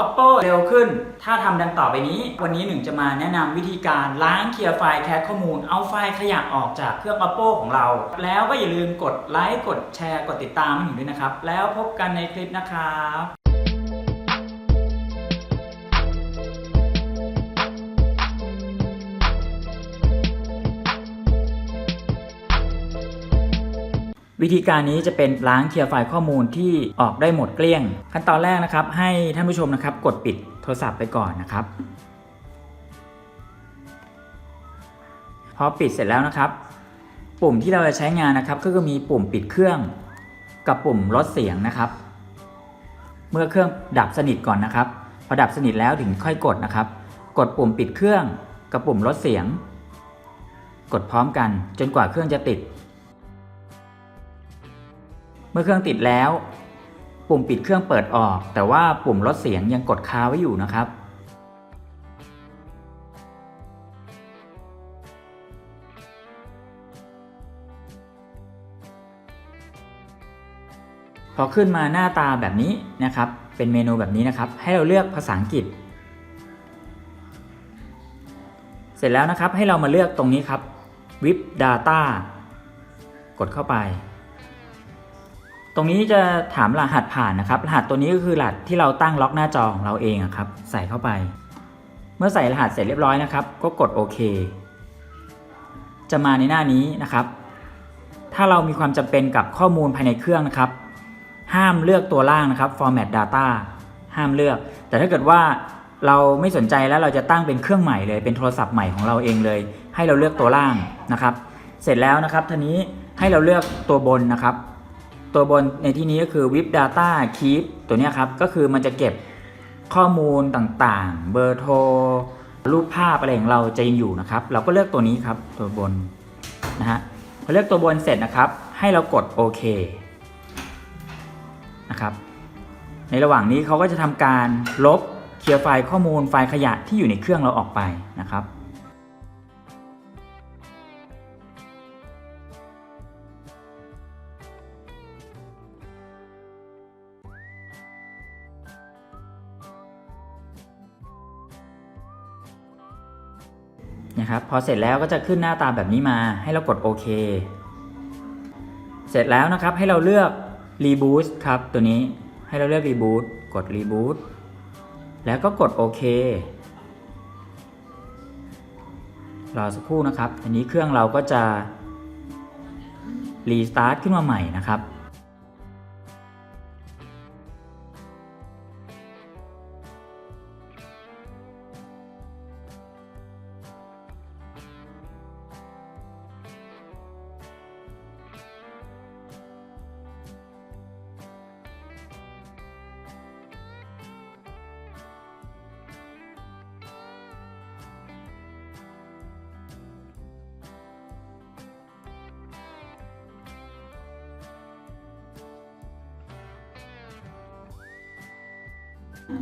Oppo เร็วขึ้น ถ้าทำดังต่อไปนี้ วันนี้หนึ่งจะมาแนะนำวิธีการล้างเคลียร์ไฟล์แคชข้อมูล เอาไฟล์ขยะออกจากเครื่อง Oppo ของเรา แล้วก็อย่าลืมกดไลค์ กดแชร์ กดติดตามให้หนึ่งด้วยนะครับ แล้วพบกันในคลิปนะครับ วิธีการนี้จะเป็นล้างเคลียร์ไฟล์ข้อมูลที่ออกได้หมดเกลี้ยง ขั้นตอนแรกนะครับ ให้ท่านผู้ชมนะครับ กดปิดโทรศัพท์ไปก่อนนะครับพอปิดเสร็จแล้วนะครับ ปุ่มที่เราจะใช้งานนะครับ ก็คือมีปุ่มปิดเครื่อง กับปุ่มลดเสียงนะครับ เมื่อเครื่องดับสนิทก่อนนะครับ พอดับสนิทแล้วถึงค่อยกดนะครับ กดปุ่มปิดเครื่อง กับปุ่มลดเสียง กดพร้อมกันจนกว่าเครื่องจะติด เมื่อเครื่องติดแล้ว ปุ่มปิดเครื่องเปิดออก แต่ว่าปุ่มลดเสียงยังกดคาไว้อยู่นะครับ พอขึ้นมาหน้าตาแบบนี้นะครับ เป็นเมนูแบบนี้นะครับ ให้เราเลือกภาษาอังกฤษ เสร็จแล้วนะครับให้เรามาเลือกตรงนี้ครับ VIP Data กดเข้าไป ตรงนี้จะถามรหัสผ่านนะครับ รหัสตัวนี้ก็คือรหัสที่เราตั้งล็อกหน้าจอของเราเองครับ ใส่เข้าไป เมื่อใส่รหัสเสร็จเรียบร้อยนะครับ ก็กดโอเค จะมาในหน้านี้นะครับ ถ้าเรามีความจำเป็นกับข้อมูลภายในเครื่องนะครับ ห้ามเลือกตัวล่างนะครับ format data ห้ามเลือก แต่ถ้าเกิดว่าเราไม่สนใจแล้วเราจะตั้งเป็นเครื่องใหม่เลยเป็นโทรศัพท์ใหม่ของเราเองเลย ให้เราเลือกตัวล่างนะครับ เสร็จแล้วนะครับทีนี้ให้เราเลือกตัวบนนะครับ ตัวบนในที่นี้ก็คือ VIP Data Keep ตัวนี้ครับ ก็คือมันจะเก็บข้อมูลต่างๆ เบอร์โทร รูปภาพอะไรของเราจะยังอยู่นะครับ เราก็เลือกตัวนี้ครับ ตัวบนนะฮะพอเลือกตัวบนเสร็จนะครับ ให้เรากดโอเคนะครับ ในระหว่างนี้เขาก็จะทำการลบเคลียร์ไฟล์ข้อมูลไฟล์ขยะที่อยู่ในเครื่องเราออกไปนะครับ นะครับพอเสร็จแล้วก็จะขึ้นหน้าตาแบบนี้มาให้เรากดโอเค เสร็จแล้วนะครับให้เราเลือก Reboot ครับตัวนี้ให้เราเลือก Reboot กด Reboot แล้วก็กดโอเครอสักครู่นะครับ อันนี้เครื่องเราก็จะรีสตาร์ทขึ้นมาใหม่นะครับ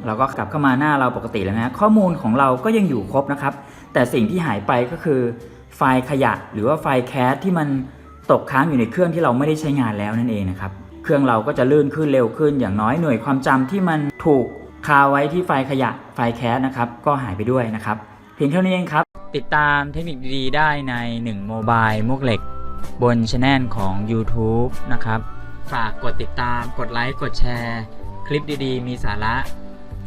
เราก็กลับเข้ามาหน้าเราปกติแล้วนะข้อมูลของเราก็ยังอยู่ครบนะครับ แต่สิ่งที่หายไปก็คือ ไฟล์ขยะหรือว่าไฟล์แคสที่มันตกค้างอยู่ในเครื่องที่เราไม่ได้ใช้งานแล้วนั่นเองนะครับเครื่องเราก็จะลื่นขึ้นเร็วขึ้น อย่างน้อยหน่วยความจำที่มันถูกคาไว้ที่ไฟล์ขยะไฟล์แคสนะครับก็หายไปด้วยนะครับเพียงเท่านี้เองครับ ติดตามเทคนิคดีๆได้ใน1โมบายมุกเหล็ก บนช anel ของ YouTube นะครับ ฝากกดติดตามกดไลค์กดแชร์ คลิปดีๆ มีสาระ